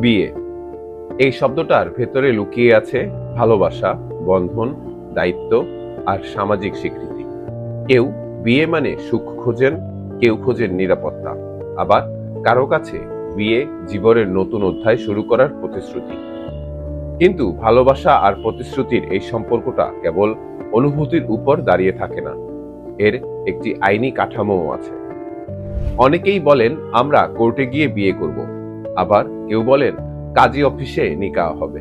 বিয়ে। এই শব্দটার ভেতরে লুকিয়ে আছে ভালোবাসা, বন্ধন, দায়িত্ব আর সামাজিক স্বীকৃতি। কেউ বিয়ে মানে সুখ খোঁজেন, কেউ খোঁজেন নিরাপত্তা। আবার কারও কাছে বিয়ে জীবনের নতুন অধ্যায় শুরু করার প্রতিশ্রুতি। কিন্তু ভালোবাসা আর প্রতিশ্রুতির এই সম্পর্কটা কেবল অনুভূতির উপর দাঁড়িয়ে থাকে না। এর একটি আইনি কাঠামোও আছে। অনেকেই বলেন, আমরা কোর্টে গিয়ে বিয়ে করব। আবার কেউ বলেন কাজী অফিসে নিকা হবে।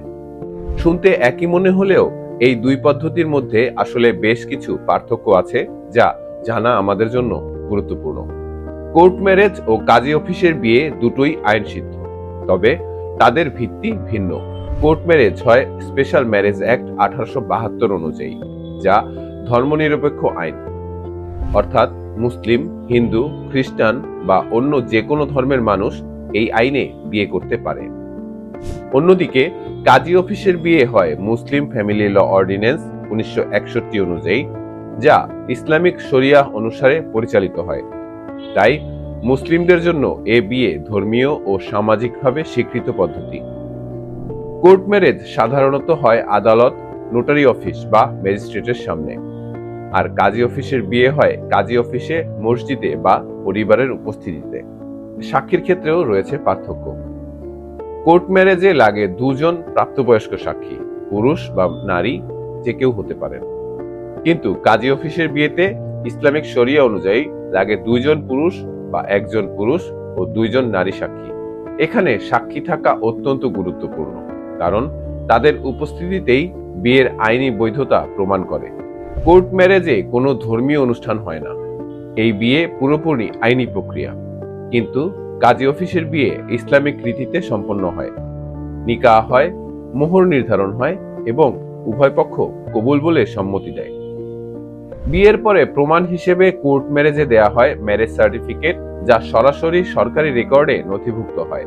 শুনতে একই মনে হলেও এই দুই পদ্ধতির মধ্যে আসলে বেশ কিছু পার্থক্য আছে যা জানা আমাদের জন্য গুরুত্বপূর্ণ। কোর্ট ম্যারেজ ও কাজী অফিসের বিয়ে দুটোই আইন সিদ্ধ তবে তাদের ভিত্তি ভিন্ন। কোর্ট ম্যারেজ হয় স্পেশাল ম্যারেজ অ্যাক্ট আঠারোশো বাহাত্তর অনুযায়ী, যা ধর্মনিরপেক্ষ আইন। অর্থাৎ মুসলিম, হিন্দু, খ্রিস্টান বা অন্য যে কোনো ধর্মের মানুষ এই আইনে বিয়ে করতে পারে। অন্যদিকে, কাজী অফিসের বিয়ে হয় মুসলিম ফ্যামিলি ল অর্ডিন্যান্স উনিশশো একষট্টি অনুযায়ী, যা ইসলামিক শরিয়াহ অনুসারে পরিচালিত হয়। তাই, মুসলিমদের জন্য এ বিয়ে ধর্মীয় ও সামাজিকভাবে স্বীকৃত পদ্ধতি। কোর্ট ম্যারেজ সাধারণত হয় আদালত, নোটারি অফিস বা ম্যাজিস্ট্রেটের সামনে। আর কাজী অফিসের বিয়ে হয় কাজী অফিসে, মসজিদে বা পরিবারের উপস্থিতিতে। সাক্ষীর ক্ষেত্রেও রয়েছে পার্থক্য। কোর্ট ম্যারেজে লাগে দুজন প্রাপ্তবয়স্ক সাক্ষী, পুরুষ বা নারী, যে কেউ হতে পারেন কিন্তু কাজী অফিসের বিয়েতে ইসলামিক শরিয়া অনুযায়ী লাগে দুইজন পুরুষ বা একজন পুরুষ ও দুইজন নারী সাক্ষী। এখানে সাক্ষী থাকা অত্যন্ত গুরুত্বপূর্ণ, কারণ তাদের উপস্থিতিতেই বিয়ের আইনি বৈধতা প্রমাণ করে। কোর্ট ম্যারেজে কোনো ধর্মীয় অনুষ্ঠান হয় না। এই বিয়ে পুরোপুরি আইনি প্রক্রিয়া। কিন্তু কাজী অফিসের বিয়ে ইসলামিক রীতিতে সম্পন্ন হয়। নিকাহ হয়, মোহর নির্ধারণ হয় এবং উভয় পক্ষ কবুল বলে সম্মতি দেয়। বিয়ের পরে প্রমাণ হিসেবে কোর্ট ম্যারেজে দেয়া হয় ম্যারেজ সার্টিফিকেট যা সরাসরি সরকারি রেকর্ডে নথিভুক্ত হয়।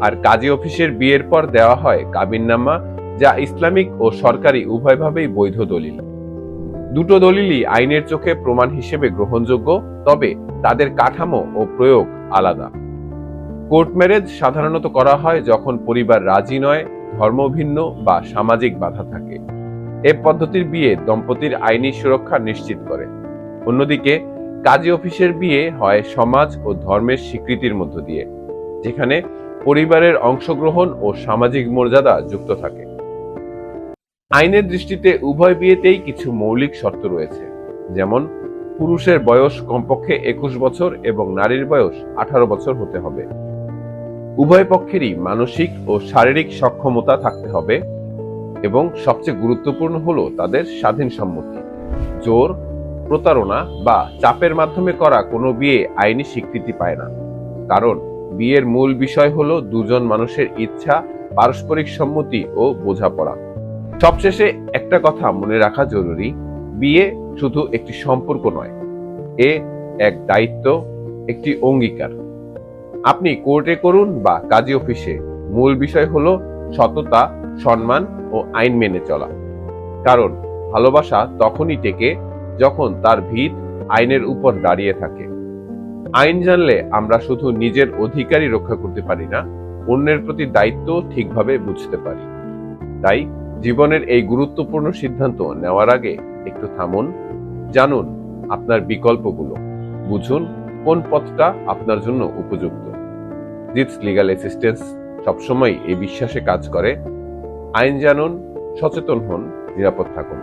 আর কাজী অফিসের বিয়ের পর দেওয়া হয় কাবিননামা যা ইসলামিক ও সরকারি উভয়ভাবেই বৈধ দলিল। দুটো দলিলই আইনের চোখে প্রমাণ হিসেবে গ্রহণযোগ্য, তবে তাদের কাঠামো ও প্রয়োগ আলাদা। কোর্ট ম্যারেজ সাধারণত করা হয় যখন পরিবার রাজি নয় ধর্মভিন্ন বা সামাজিক বাধা থাকে। এ পদ্ধতির বিয়ে দম্পতির আইনি সুরক্ষা নিশ্চিত করে। অন্যদিকে, কাজী অফিসের বিয়ে হয় সমাজ ও ধর্মের স্বীকৃতির মধ্য দিয়ে, যেখানে পরিবারের অংশগ্রহণ ও সামাজিক মর্যাদা যুক্ত থাকে। আইনের দৃষ্টিতে উভয় বিয়েতেই কিছু মৌলিক শর্ত রয়েছে। যেমন, পুরুষের বয়স কমপক্ষে একুশ বছর এবং নারীর বয়স আঠারো বছর হতে হবে। উভয় পক্ষেরই মানসিক ও শারীরিক সক্ষমতা থাকতে হবে এবং সবচেয়ে গুরুত্বপূর্ণ হলো তাদের স্বাধীন সম্মতি। জোর, প্রতারণা বা চাপের মাধ্যমে করা কোনো বিয়ে আইনি স্বীকৃতি পায় না। কারণ, বিয়ের মূল বিষয় হলো দুজন মানুষের ইচ্ছা, পারস্পরিক সম্মতি ও বোঝাপড়া। সবশেষে একটা কথা মনে রাখা জরুরি, বিয়ে শুধু একটি সম্পর্ক নয়, এ এক দায়িত্ব, একটি অঙ্গীকার। আপনি কোর্টে করুন বা কাজী অফিসে, মূল বিষয় হলো সততা, সম্মান ও আইন মেনে চলা। কারণ ভালোবাসা তখনই টেকে যখন তার ভিত আইনের উপর দাঁড়িয়ে থাকে। আইন জানলে আমরা শুধু নিজের অধিকারই রক্ষা করতে পারি না, অন্যের প্রতি দায়িত্ব ঠিকভাবে বুঝতে পারি। তাই জীবনের এই গুরুত্বপূর্ণ সিদ্ধান্ত নেওয়ার আগে একটু থামুন, জানুন আপনার বিকল্পগুলো, বুঝুন কোন পথটা আপনার জন্য উপযুক্ত। জিটস লিগাল অ্যাসিস্ট্যান্স সবসময় এই বিশ্বাসে কাজ করে। আইন জানুন, সচেতন হন, নিরাপদ থাকুন।